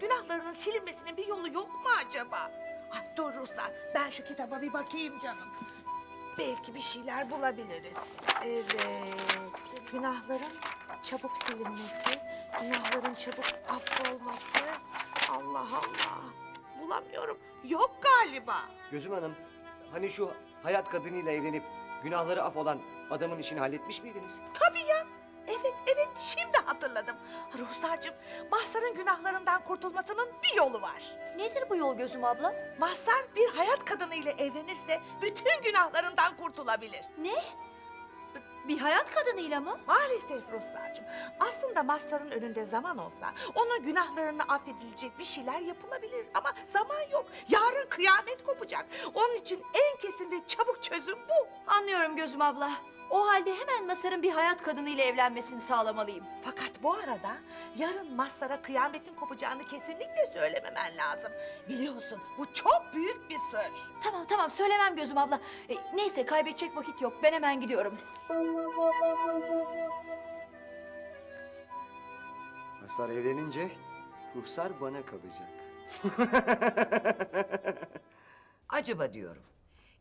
günahlarının silinmesinin bir yolu yok mu acaba? Ay dur Ruslar, ben şu kitaba bir bakayım canım. Belki bir şeyler bulabiliriz. Evet, günahların çabuk silinmesi, günahların çabuk affolması. Allah Allah, bulamıyorum. Yok galiba. Gözüm Hanım, hani şu hayat kadınıyla evlenip günahları af olan adamın işini halletmiş miydiniz? Tabii ya. Evet, evet, şimdi hatırladım. Ruslarcığım, Mahsar'ın günahlarından kurtulmasının bir yolu var. Nedir bu yol gözüm abla? Mazhar bir hayat kadını ile evlenirse bütün günahlarından kurtulabilir. Ne? Bir hayat kadınıyla mı? Maalesef Ruslarcığım. Aslında Mazhar'ın önünde zaman olsa onun günahlarını affedilecek bir şeyler yapılabilir. Ama zaman yok. Yarın kıyamet kopacak. Onun için en kesin ve çabuk çözüm bu. Anlıyorum gözüm abla. O halde hemen Masar'ın bir hayat kadınıyla evlenmesini sağlamalıyım. Fakat bu arada yarın Mazhar'a kıyametin kopacağını kesinlikle söylememen lazım. Biliyorsun bu çok büyük bir sır. Tamam tamam söylemem gözüm abla. E, neyse kaybedecek vakit yok. Ben hemen gidiyorum. Masar evlenince ruhsar bana kalacak. Acaba diyorum.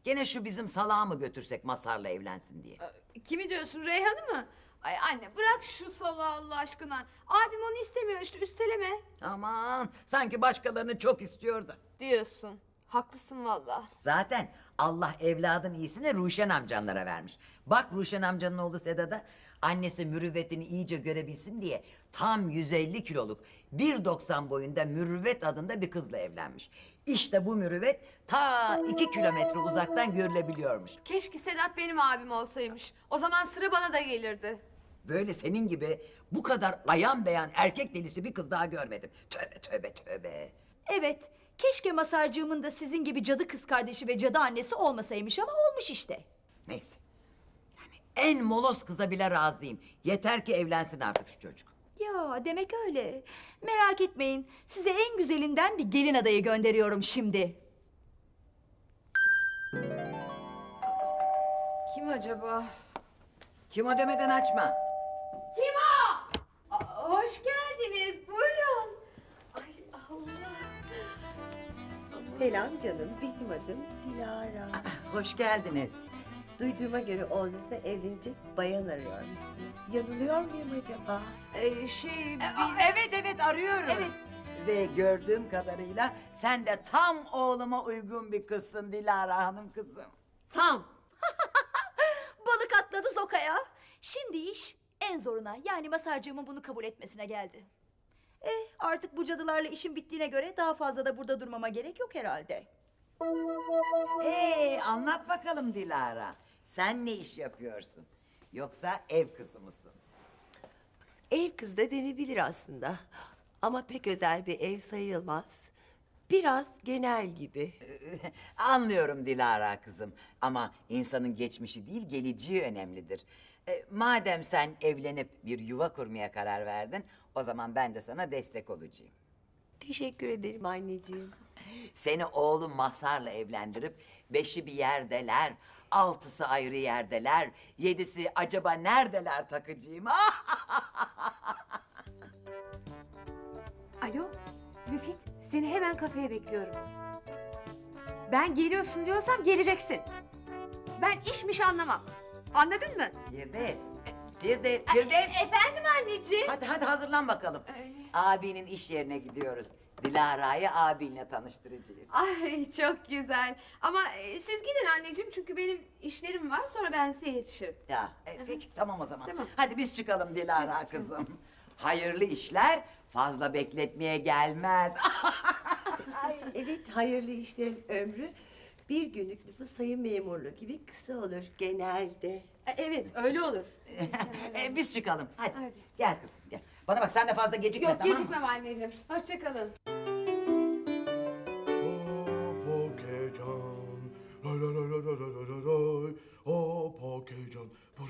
Gene şu bizim salağı mı götürsek Masar'la evlensin diye. Kimi diyorsun Reyhan'ı mı? Ay anne bırak şu salağı Allah aşkına. Abim onu istemiyor işte üsteleme. Aman sanki başkalarını çok istiyor da. Diyorsun. Haklısın valla. Zaten Allah evladın iyisini Ruşen amcanlara vermiş. Bak Ruşen amcanın oğlu Sedat'a annesi mürüvvetini iyice görebilsin diye tam 150 kiloluk 1.90 boyunda mürüvvet adında bir kızla evlenmiş. İşte bu mürüvvet ta 2 kilometre uzaktan görülebiliyormuş. Keşke Sedat benim abim olsaymış. O zaman sıra bana da gelirdi. Böyle senin gibi bu kadar ayan beyan erkek delisi bir kız daha görmedim. Tövbe tövbe tövbe. Evet, keşke Masarcığımın da sizin gibi cadı kız kardeşi ve cadı annesi olmasaymış ama olmuş işte. Neyse. Yani en molos kıza bile razıyım. Yeter ki evlensin artık şu çocuk. Ya demek öyle. Merak etmeyin. Size en güzelinden bir gelin adayı gönderiyorum şimdi. Kim acaba? Kim o demeden açma. Kim o? Aa, hoş geldiniz. Buyurun. Ay Allah. Selam canım, benim adım Dilara. Hoş geldiniz. Duyduğuma göre oğlunuzla evlenecek bayan arıyor musunuz? Yanılıyor muyum acaba? Ee, şey E, a- evet evet arıyoruz. Evet. Ve gördüğüm kadarıyla sen de tam oğluma uygun bir kızsın Dilara Hanım kızım. Tam. Balık atladı sokaya. Şimdi iş en zoruna yani Masarcığımın bunu kabul etmesine geldi. Eh artık bu cadılarla işim bittiğine göre daha fazla da burada durmama gerek yok herhalde. Ee anlat bakalım Dilara. Sen ne iş yapıyorsun? Yoksa ev kızı mısın? Ev kız da denebilir aslında. Ama pek özel bir ev sayılmaz. Biraz genel gibi. Anlıyorum Dilara kızım ama insanın geçmişi değil geleceği önemlidir. E, madem sen evlenip bir yuva kurmaya karar verdin o zaman ben de sana destek olacağım. Teşekkür ederim anneciğim. Seni oğlum Masar'la evlendirip beşi bir yerdeler, altısı ayrı yerdeler, yedisi acaba neredeler takıcığım? Alo Müfit seni hemen kafeye bekliyorum. Ben geliyorsun diyorsam geleceksin. Ben işmiş anlamam. Anladın mı? Firdevs, Firdevs, Firdevs. Efendim anneciğim. Hadi hadi hazırlan bakalım. Abinin iş yerine gidiyoruz. Dilara'yı abinle tanıştıracağız. Ay çok güzel. Ama e, siz gidin anneciğim çünkü benim işlerim var sonra ben size yetişirim. Ya e, peki tamam o zaman. Tamam. Hadi biz çıkalım Dilara kızım. Hayırlı işler fazla bekletmeye gelmez. Evet, hayırlı işlerin ömrü bir günlük nüfus sayım memurluğu gibi kısa olur genelde. E, evet öyle olur. Ee, Biz çıkalım. Hadi. Hadi. Gel kızım gel. Bana bak sen de fazla gecikme Yok tamam mı? gecikmem anneciğim. Hoşçakalın. Pokecan.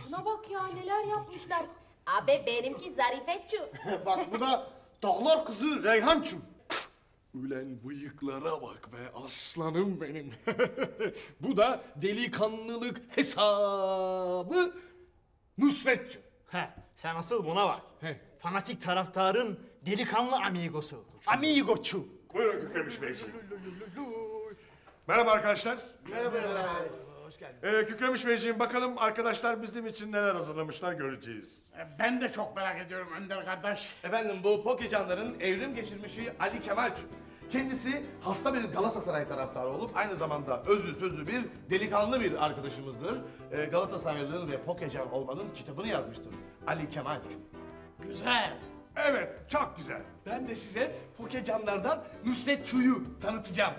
Şuna bak ya neler yapmışlar. Abi benimki Zarifeçu. Bak bu da dağlar kızı Reyhançum. Ulen bıyıklara bak be aslanım benim. bu da delikanlılık hesabı Nusretçi. He, sen asıl buna bak. He. Fanatik taraftarın delikanlı amigosu. Amigoçu. Buyurun Kükremiş Beyciğim. Merhaba arkadaşlar. Merhaba. Hoş geldiniz. Ee, Kükremiş Beyciğim bakalım arkadaşlar bizim için neler hazırlamışlar göreceğiz. Ben de çok merak ediyorum Önder kardeş. Efendim bu Pokecanların evrim geçirmişi Ali Kemal. Kendisi hasta bir Galatasaray taraftarı olup aynı zamanda özü sözü bir delikanlı bir arkadaşımızdır. Ee, Galatasaraylılığın ve Pokecan olmanın kitabını yazmıştır. Ali Kemal. Güzel. Evet çok güzel. Ben de size Pokecanlardan Nusret Çu'yu tanıtacağım.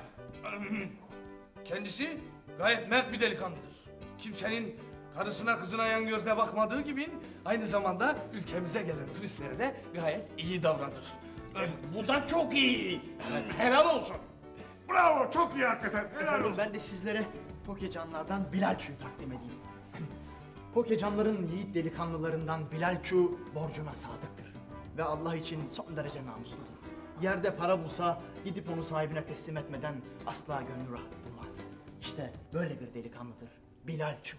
Kendisi gayet mert bir delikanlıdır. Kimsenin karısına kızına yan gözle bakmadığı gibi aynı zamanda ülkemize gelen turistlere de gayet iyi davranır. Bu da çok iyi. Helal olsun. Bravo çok iyi hakikaten. Helal Efendim olsun. ben de sizlere Pokecanlardan Bilalçu'yu takdim edeyim. Pokecanların yiğit delikanlılarından Bilalçu borcuna sadıktır. Ve Allah için son derece namusludur. Yerde para bulsa gidip onu sahibine teslim etmeden asla gönlü rahat bulmaz. İşte böyle bir delikanlıdır Bilalçu.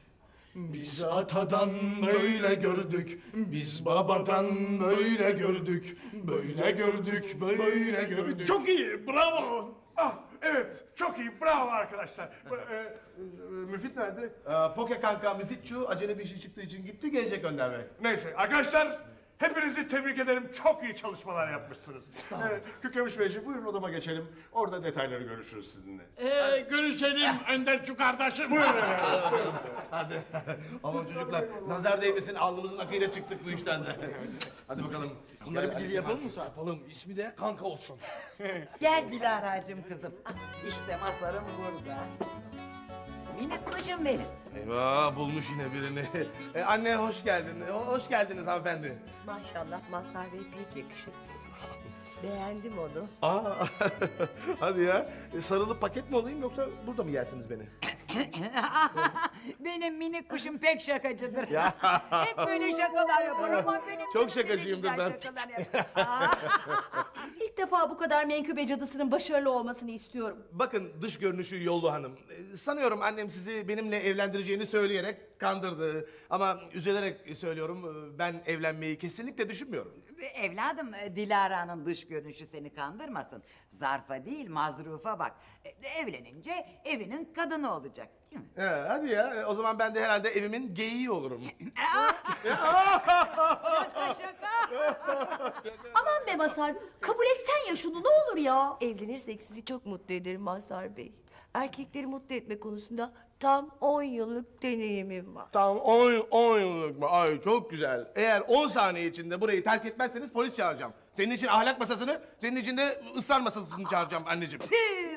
Biz atadan böyle gördük, biz babadan böyle gördük, böyle gördük, böyle gördük. Çok iyi bravo. Ah evet çok iyi bravo arkadaşlar. Ee, e, Müfit nerede? Ee, Poke kanka Müfitçu acele bir şey çıktığı için gitti gelecek Önder Bey. Neyse arkadaşlar hepinizi tebrik ederim. Çok iyi çalışmalar yapmışsınız. Evet, Kükremiş Beyciğim buyurun odama geçelim. Orada detayları görüşürüz sizinle. Ee, görüşelim Önderçu kardeşim. Buyurun efendim. Hadi. Aman çocuklar nazar değmesin alnımızın akıyla çıktık bu işten de. Hadi bakalım. Bunları bir dizi yapalım mı? Yapalım. İsmi de kanka olsun. Gel Dilara'cığım kızım. Ah, İşte masarım burada. Minik kuşum benim. Eyvah bulmuş yine birini. Ee, anne hoş geldin. Ho- Hoş geldiniz hanımefendi. Maşallah Mazhar Bey pek yakışıklıymış. Beğendim onu. Aa, hadi ya. E, sarılıp paket mi olayım yoksa burada mı yersiniz beni? benim minik kuşum pek şakacıdır. Hep böyle şakalar yapar ama benim Çok kuşum ne şakacıyımdır güzel ben. şakalar yapar. İlk defa bu kadar menkıbe cadısının başarılı olmasını istiyorum. Bakın dış görünüşü yollu hanım. Ee, Sanıyorum annem sizi benimle evlendireceğini söyleyerek kandırdı. Ama üzülerek söylüyorum e, ben evlenmeyi kesinlikle düşünmüyorum. Evladım e, Dilara'nın dış görünüşü seni kandırmasın. Zarfa değil mazrufa bak. E, Evlenince evinin kadını olacak değil mi? He, hadi ya e, o zaman ben de herhalde evimin geyiği olurum. Şaka şaka. Aman be Masar kabul etsen ya şunu ne olur ya. Evlenirsek sizi çok mutlu ederim Mazhar Bey. Erkekleri mutlu etme konusunda tam 10 yıllık deneyimim var. Tamam 10 10 yıllık mı? Ay çok güzel. Eğer 10 saniye içinde burayı terk etmezseniz polis çağıracağım. Senin için ahlak masasını, senin için de ısrar masasını çağıracağım anneciğim.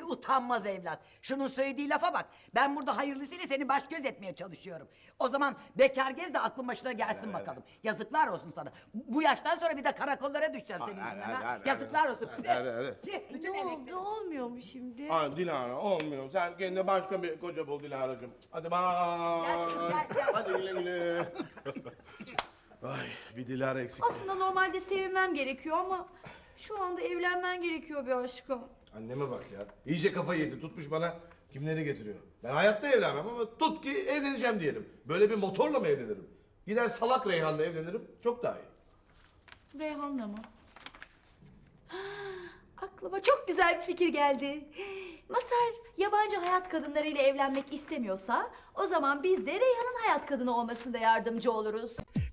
Utanmaz evlat. Şunun söylediği lafa bak. Ben burada hayırlısıyla seni baş göz etmeye çalışıyorum. O zaman bekar gez de aklın başına gelsin bakalım. Yazıklar olsun sana. Bu yaştan sonra bir de karakollara düşeceğim senin yüzünden. ha. Yazıklar olsun. Ne oldu olmuyor mu şimdi? Ay Dilara olmuyor. Sen kendine başka bir koca bul Dilara'cığım. Hadi gel. Hadi güle güle. Ay bir Dilara eksik. Aslında normalde sevinmem gerekiyor ama şu anda evlenmen gerekiyor bir aşkım. Anneme bak ya. İyice kafayı yedi. Tutmuş bana kimleri getiriyor. Ben hayatta evlenmem ama tut ki evleneceğim diyelim. Böyle bir motorla mı evlenirim? Gider salak Reyhan'la evlenirim. Çok daha iyi. Reyhan'la mı? Aklıma çok güzel bir fikir geldi. Masar yabancı hayat kadınlarıyla evlenmek istemiyorsa o zaman biz de Reyhan'ın hayat kadını olmasında yardımcı oluruz.